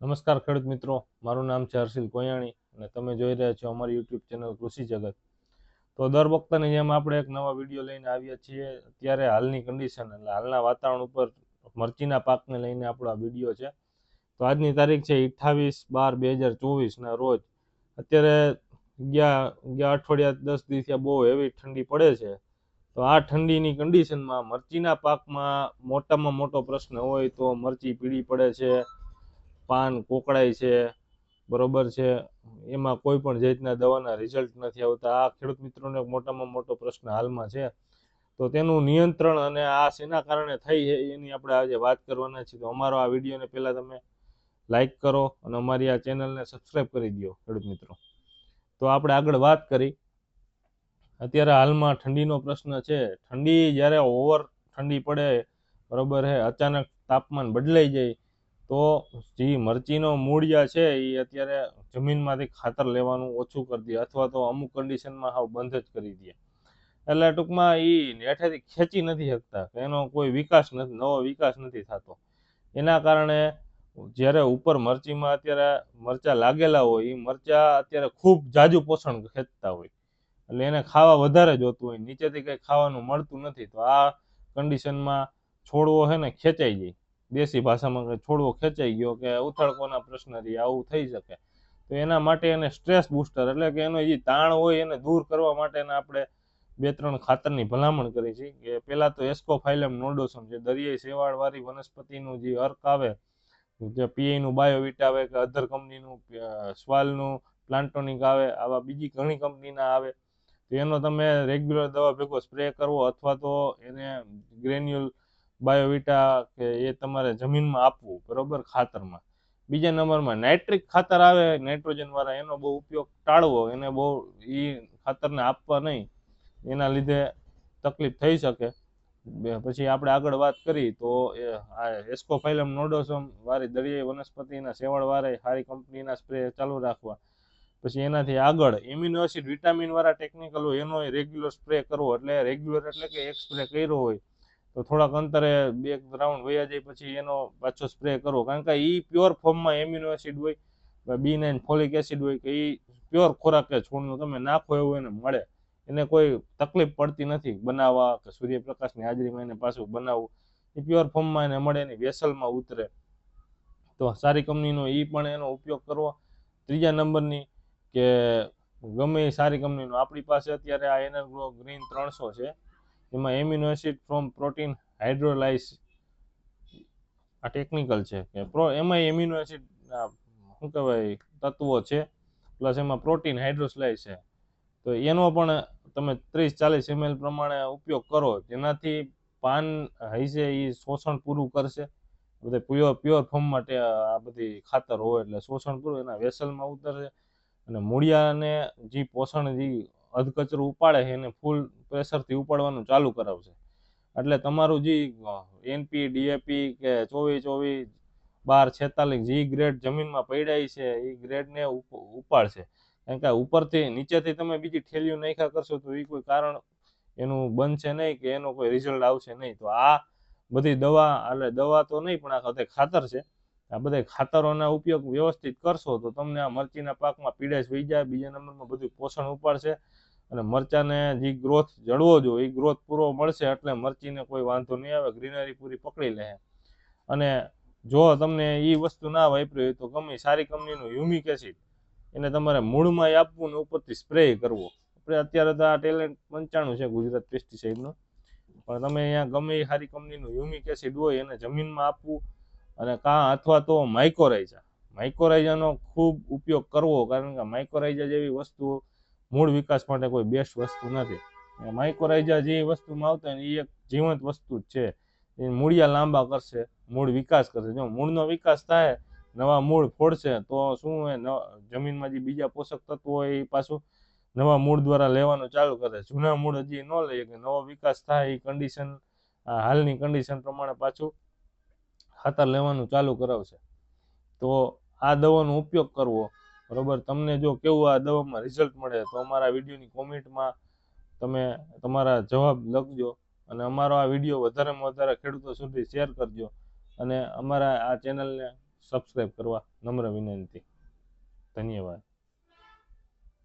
નમસ્કાર ખેડૂત મિત્રો, મારું નામ છે હર્ષિલ કોયાણી અને તમે જોઈ રહ્યા છો અમારી યુટ્યુબ ચેનલ કૃષિ જગત. તો દર વખતની જેમ આપણે એક નવા વીડિયો લઈને આવ્યા છીએ. અત્યારે હાલની કન્ડિશન એટલે હાલના વાતાવરણ ઉપર મરચીના પાકને લઈને આપણો આ વીડિયો છે. તો આજની તારીખ છે અઠ્ઠાવીસ બાર બે હજાર ચોવીસના રોજ. અત્યારે ગયા ગયા અઠવાડિયા દસ દિવસે બહુ હેવી ઠંડી પડે છે. તો આ ઠંડીની કન્ડિશનમાં મરચીના પાકમાં મોટામાં મોટો પ્રશ્ન હોય તો મરચી પીળી પડે છે. પાન કોકડાય છે, બરોબર છે, એમાં કોઈ પણ જાતના દવાના રિઝલ્ટ નથી આવતા. આ ખેડૂત મિત્રોને મોટામાં મોટો પ્રશ્ન હાલમાં છે. તો તેનું નિયંત્રણ અને આ શેના કારણે થઈ છે, એની આપણે આજે વાત કરવાના છીએ. તો અમારો આ વિડીયોને પહેલાં તમે લાઈક કરો અને અમારી આ ચેનલને સબસ્ક્રાઈબ કરી દો, ખેડૂત મિત્રો. તો આપણે આગળ વાત કરી. અત્યારે હાલમાં ઠંડીનો પ્રશ્ન છે. ઠંડી જ્યારે ઓવર ઠંડી પડે, બરોબર છે, અચાનક તાપમાન બદલાઈ જાય તો જે મરચીનો મૂળિયા છે, એ અત્યારે જમીનમાંથી ખાતર લેવાનું ઓછું કરી દે અથવા તો અમુક કન્ડિશનમાં હાવ બંધ જ કરી દે. એટલે ટૂંકમાં એ હેઠેથી ખેંચી નથી શકતા, એનો કોઈ વિકાસ નથી નવો વિકાસ નથી થતો. એના કારણે જ્યારે ઉપર મરચીમાં અત્યારે મરચા લાગેલા હોય એ મરચા અત્યારે ખૂબ જાજુ પોષણ ખેંચતા હોય. એટલે એને ખાવા વધારે જોતું હોય, નીચેથી કંઈ ખાવાનું મળતું નથી, તો આ કન્ડિશનમાં છોડવો છે ને ખેંચાઈ જાય. દેશી ભાષામાં છોડવો ખેંચાઈ ગયો કે ઉથળકોના પ્રશ્ન રહી આવું થઈ શકે. તો એના માટે એને સ્ટ્રેસ બૂસ્ટર એટલે કે એનો જે તાણ હોય એને દૂર કરવા માટેના આપણે બે ત્રણ ખાતરની ભલામણ કરી છે. કે પહેલાં તો એસ્કોફાઇલમ નોડોસમ જે દરિયાઈ શેવાળવાળી વનસ્પતિનું જે અર્ક આવે, જે પીએનું બાયોવિટ આવે કે અધર કંપનીનું સ્વાલનું, પ્લાન્ટોનિક આવે, આવા બીજી ઘણી કંપનીના આવે, તો એનો તમે રેગ્યુલર દવા ભેગો સ્પ્રે કરવો અથવા તો એને ગ્રેન્યુલ બાયોવિટા કે એ તમારે જમીનમાં આપવું, બરોબર? ખાતરમાં. બીજા નંબરમાં નાઇટ્રિક ખાતર આવે નાઇટ્રોજન વાળા એનો બહુ ઉપયોગ ટાળવો, એને બહુ એ ખાતરને આપવા નહીં. એના લીધે તકલીફ થઈ શકે. પછી આપણે આગળ વાત કરી તો એસ્કોફાઇલમ નોડોસમ વાળી દરિયાઈ વનસ્પતિના શેવાળ વાળા સારી કંપનીના સ્પ્રે ચાલુ રાખવા. પછી એનાથી આગળ એમિનો એસિડ, વિટામિન વાળા ટેકનિકલ હોય, એનો રેગ્યુલર સ્પ્રે કરવો. એટલે રેગ્યુલર એટલે કે એક સ્પ્રે કર્યો હોય. તો થોડાક અંતરે બે રાઉન્ડ વયા જાય પછી એનો પાછો સ્પ્રે કરો કારણ કે એ પ્યોર ફોર્મમાં એમિનો એસિડ હોય બી નાઇન ફોલિક એસિડ હોય, કે એ પ્યોર ખોરાક કે છોડનું તમે નાખો એવું એને મળે. એને કોઈ તકલીફ પડતી નથી બનાવવા કે સૂર્યપ્રકાશની હાજરીમાં એને પાછું બનાવવું. એ પ્યોર ફોર્મમાં એને મળે એની વેસલમાં ઉતરે. તો સારી કંપનીનો એ પણ એનો ઉપયોગ કરવો. ત્રીજા નંબરની કે ગમે એ સારી કંપનીનો. આપણી પાસે અત્યારે આ એનર્ગ્રો ગ્રીન ત્રણસો છે. એમાં amino acid from protein hydrolyse આ ટેકનિકલ છે કે પ્રો એમાં એમ્યુનો એસિડ શું કહેવાય, તત્વો છે પ્લસ એમાં પ્રોટીન હાઇડ્રોસ્લાઇસ છે. તો એનો પણ તમે ત્રીસ ચાલીસ એમએલ પ્રમાણે ઉપયોગ કરો જેનાથી પાન હૈશે એ શોષણ પૂરું કરશે. બધે પ્યોર પ્યોર ફોર્મ માટે આ બધી ખાતર હોય એટલે શોષણ પૂરું, એના વેસલમાં ઉતરશે. અને મૂળિયાને જે પોષણ, જે અધકચરો ઉપાડે છે એને ફૂલ પ્રેશરથી ઉપાડવાનું ચાલુ કરાવશે. એટલે તમારું જે એનપી ડીએપી કે ચોવીસ ચોવીસ બાર છેતાલીસ જે ગ્રેડ જમીનમાં પડાય છે એ ગ્રેડને ઉપાડશે. કારણ કે ઉપરથી નીચેથી તમે બીજી ઠેલીઓ નાખ્યા કરશો તો એ કોઈ કારણ એનું બનશે નહીં કે એનો કોઈ રિઝલ્ટ આવશે નહીં. તો આ બધી દવા, એટલે દવા તો નહીં પણ આ ખાતર છે. આ બધા ખાતરોના ઉપયોગ વ્યવસ્થિત કરશો તો તમને આ મરચીના પાકમાં પીડાશ વહી જાય, બીજા નંબરમાં બધું પોષણ ઉપાડશે. અને મરચાને જે ગ્રોથ જળવો જોઈએ, એ ગ્રોથ પૂરો મળશે એટલે મરચીને કોઈ વાંધો નહીં આવે ગ્રીનરી પૂરી પકડી લે. અને જો તમને એ વસ્તુ ના વાપરી હોય તો ગમે સારી કંપનીનું હ્યુમિક એસિડ એને તમારે મૂળમાં આપવું ને ઉપરથી સ્પ્રે કરવો. આપણે અત્યારે તો આ ટેલેન્ટ પંચાણું છે ગુજરાત પેસ્ટિસાઇડનું પણ તમે અહીંયા ગમે એ સારી કંપનીનું હ્યુમિક એસિડ હોય એને જમીનમાં આપવું અને કાં અથવા તો માઇકોરાઇઝા માઇકોરાઇઝાનો ખૂબ ઉપયોગ કરવો, કારણ કે માઇકોરાઇઝા જેવી વસ્તુ મૂળ વિકાસ માટે કોઈ બેસ્ટ વસ્તુ નથી. માઇકોરાઇઝા જે વસ્તુમાં આવતા હોય એ એક જીવંત વસ્તુ જ છે. એ મૂળિયા લાંબા કરશે, મૂળ વિકાસ કરશે. જો મૂળનો વિકાસ થાય, નવા મૂળ ફોડશે, તો શું હોય જમીનમાં જે બીજા પોષક તત્વો હોય એ પાછું નવા મૂળ દ્વારા લેવાનું ચાલુ કરે. જૂના મૂળ હજી ન લઈએ કે નવો વિકાસ થાય એ કન્ડિશન હાલની કન્ડિશન પ્રમાણે પાછું ખાતર લેવાનું ચાલુ કરાવશે. તો આ દવાનો ઉપયોગ કરવો બરોબર? તમને જો કેવું આ દવામાં રિઝલ્ટ મળે, તો અમારા વિડીયોની કોમેન્ટમાં તમે તમારા જવાબ લખજો અને અમારો આ વીડિયો વધારેમાં વધારે ખેડૂતો સુધી શેર કરજો અને અમારા આ ચેનલને સબસ્ક્રાઈબ કરવા નમ્ર વિનંતી. ધન્યવાદ.